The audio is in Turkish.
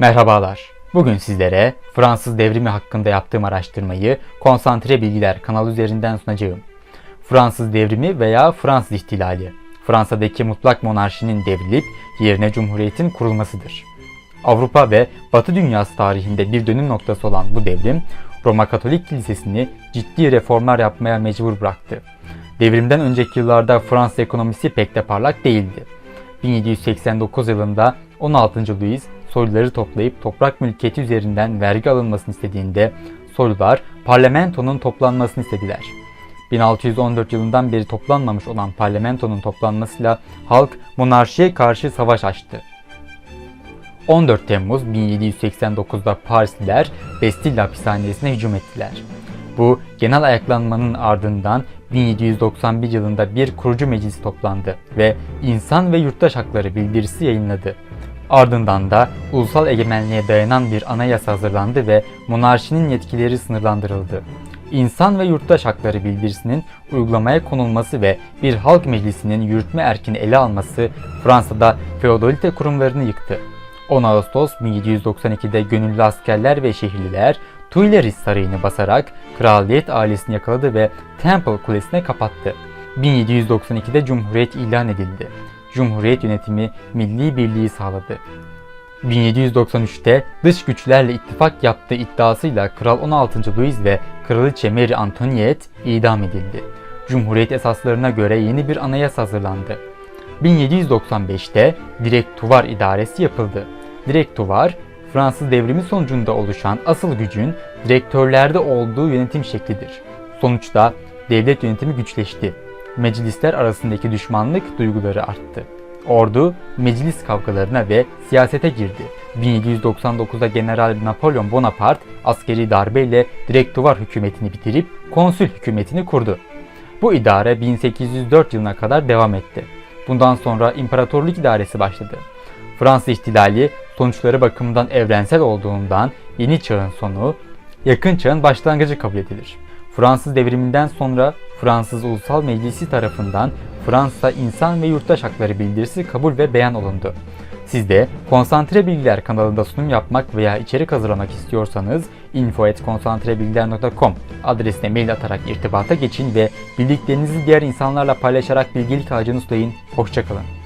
Merhabalar. Bugün sizlere Fransız devrimi hakkında yaptığım araştırmayı Konsantre Bilgiler kanalı üzerinden sunacağım. Fransız devrimi veya Fransız ihtilali, Fransa'daki mutlak monarşinin devrilip yerine cumhuriyetin kurulmasıdır. Avrupa ve Batı dünyası tarihinde bir dönüm noktası olan bu devrim, Roma Katolik Kilisesi'ni ciddi reformlar yapmaya mecbur bıraktı. Devrimden önceki yıllarda Fransız ekonomisi pek de parlak değildi. 1789 yılında 16. Louis soyluları toplayıp toprak mülkiyeti üzerinden vergi alınmasını istediğinde soylular parlamentonun toplanmasını istediler. 1614 yılından beri toplanmamış olan parlamentonun toplanmasıyla halk monarşiye karşı savaş açtı. 14 Temmuz 1789'da Parisliler Bastille hapishanesine hücum ettiler. Bu genel ayaklanmanın ardından 1791 yılında bir kurucu meclis toplandı ve insan ve yurttaş hakları bildirisi yayınladı. Ardından da ulusal egemenliğe dayanan bir anayasa hazırlandı ve monarşinin yetkileri sınırlandırıldı. İnsan ve yurttaş hakları bildirisinin uygulamaya konulması ve bir halk meclisinin yürütme erkini ele alması Fransa'da feodalite kurumlarını yıktı. 10 Ağustos 1792'de gönüllü askerler ve şehirliler Tuileries Sarayı'nı basarak kraliyet ailesini yakaladı ve Temple Kulesi'ne kapattı. 1792'de Cumhuriyet ilan edildi. Cumhuriyet yönetimi milli birliği sağladı. 1793'te dış güçlerle ittifak yaptığı iddiasıyla Kral 16. Louis ve Kraliçe Mary Antoinette idam edildi. Cumhuriyet esaslarına göre yeni bir anayasa hazırlandı. 1795'te Direktuvar idaresi yapıldı. Direktuvar, Fransız devrimi sonucunda oluşan asıl gücün direktörlerde olduğu yönetim şeklidir. Sonuçta devlet yönetimi güçleşti. Meclisler arasındaki düşmanlık duyguları arttı. Ordu meclis kavgalarına ve siyasete girdi. 1799'da General Napolyon Bonaparte askeri darbeyle direktüvar hükümetini bitirip konsül hükümetini kurdu. Bu idare 1804 yılına kadar devam etti. Bundan sonra imparatorluk idaresi başladı. Fransız ihtilali sonuçları bakımından evrensel olduğundan yeni çağın sonu, yakın çağın başlangıcı kabul edilir. Fransız devriminden sonra Fransız Ulusal Meclisi tarafından Fransa İnsan ve Yurttaş Hakları Bildirisi kabul ve beyan olundu. Siz de Konsantre Bilgiler kanalında sunum yapmak veya içerik hazırlamak istiyorsanız info.konsantrebilgiler.com adresine mail atarak irtibata geçin ve bildiklerinizi diğer insanlarla paylaşarak bilgilik ağacını sulayın. Hoşçakalın.